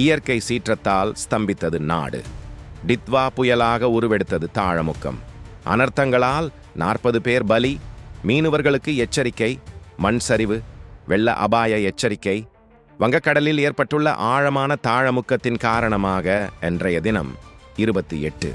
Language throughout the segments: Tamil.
இயற்கை சீற்றத்தால் ஸ்தம்பித்தது நாடு. டித்வா புயலாக உருவெடுத்தது தாழமுக்கம். அனர்த்தங்களால் நாற்பது பேர் பலி மீனவர்களுக்கு எச்சரிக்கை மண் சரிவு வெள்ள அபாய எச்சரிக்கை வங்கக்கடலில் ஏற்பட்டுள்ள ஆழமான தாழமுக்கத்தின் காரணமாக இன்றைய தினம் இருபத்தி எட்டு.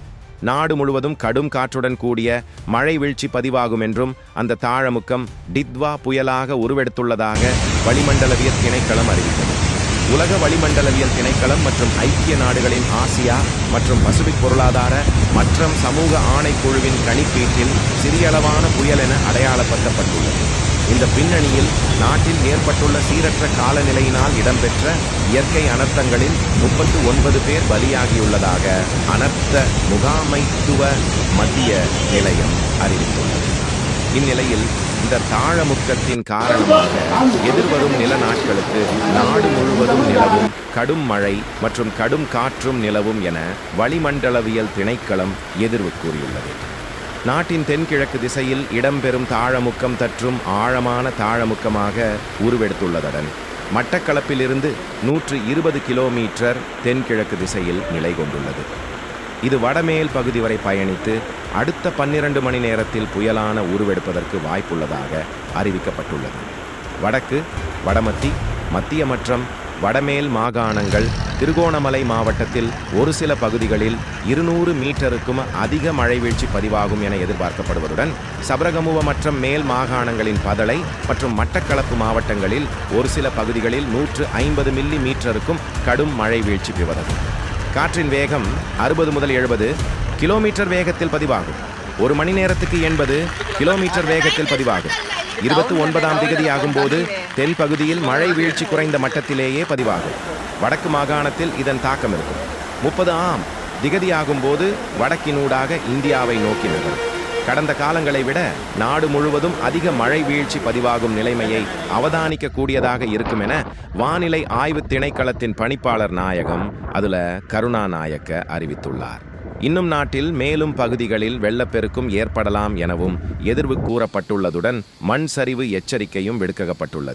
நாடு முழுவதும் கடும் காற்றுடன் கூடிய மழை வீழ்ச்சி பதிவாகும் என்றும் அந்த தாழமுக்கம் டித்வா புயலாக உருவெடுத்துள்ளதாக வளிமண்டலவியல் திணைக்களம் அறிவித்தது. உலக வளிமண்டலவியல் திணைக்களம் மற்றும் ஐக்கிய நாடுகளின் ஆசியா மற்றும் பசிபிக் பொருளாதார மற்றும் சமூக ஆணைக்குழுவின் கணிப்பீட்டில் சிறியளவான புயல் என அடையாளப்படுத்தப்பட்டுள்ளது. இந்த பின்னணியில் நாட்டில் ஏற்பட்டுள்ள சீரற்ற காலநிலையினால் இடம்பெற்ற இயற்கை அனர்த்தங்களில் முப்பத்து ஒன்பது பேர் பலியாகியுள்ளதாக அனர்த்த முகாமைத்துவ மத்திய நிலையம் அறிவித்துள்ளது. இந்நிலையில் இந்த தாழமுக்கத்தின் காரணமாக எதிர்வரும் நில நாட்களுக்கு நாடு முழுவதும் நிலவும் கடும் மழை மற்றும் கடும் காற்றும் நிலவும் என வளிமண்டலவியல் திணைக்களம் எதிர்வு கூறியுள்ளது. நாட்டின் தென்கிழக்கு திசையில் இடம்பெறும் தாழமுக்கம் தற்றும் ஆழமான தாழமுக்கமாக உருவெடுத்துள்ளதுடன் மட்டக்களப்பிலிருந்து நூற்று இருபது கிலோமீட்டர் தென்கிழக்கு திசையில் நிலை கொண்டுள்ளது. இது வடமேல் பகுதி வரை பயணித்து அடுத்த பன்னிரண்டு மணி நேரத்தில் புயலான உருவெடுப்பதற்கு வாய்ப்புள்ளதாக அறிவிக்கப்பட்டுள்ளது. வடக்கு வடமத்தி மத்திய மற்றும் வடமேல் மாகாணங்கள் திருகோணமலை மாவட்டத்தில் ஒரு சில பகுதிகளில் இருநூறு மீட்டருக்கும் அதிக மழை வீழ்ச்சி பதிவாகும் என எதிர்பார்க்கப்படுவதுடன் சபரகமுவ மற்றும் மேல் மாகாணங்களின் பதளை மற்றும் மட்டக்களப்பு மாவட்டங்களில் ஒரு சில பகுதிகளில் நூற்று ஐம்பது மில்லி மீட்டருக்கும் கடும் மழை வீழ்ச்சி பிவதகும் காற்றின் வேகம் அறுபது முதல் எழுபது கிலோமீட்டர் வேகத்தில் பதிவாகும். ஒரு மணி நேரத்துக்கு எண்பது கிலோமீட்டர் வேகத்தில் பதிவாகும். இருபத்தி ஒன்பதாம் திகதி ஆகும்போது தென் பகுதியில் மழை வீழ்ச்சி குறைந்த மட்டத்திலேயே பதிவாகும். வடக்கு மாகாணத்தில் இதன் தாக்கம் இருக்கும். முப்பது ஆம் திகதி ஆகும்போது வடக்கினூடாக இந்தியாவை நோக்கி நகரும். கடந்த காலங்களை விட நாடு முழுவதும் அதிக மழை வீழ்ச்சி பதிவாகும் நிலைமையை அவதானிக்க கூடியதாக இருக்கும் என வானிலை ஆய்வு திணைக்களத்தின் பணிப்பாளர் நாயகம் அதுல கருணாநாயக்க அறிவித்துள்ளார். இன்னும் நாட்டில் மேலும் பகுதிகளில் வெள்ளப்பெருக்கும் ஏற்படலாம் எனவும் எதிர்வு கூறப்பட்டுள்ளதுடன் மண் சரிவு எச்சரிக்கையும் விடுக்கப்பட்டுள்ளது.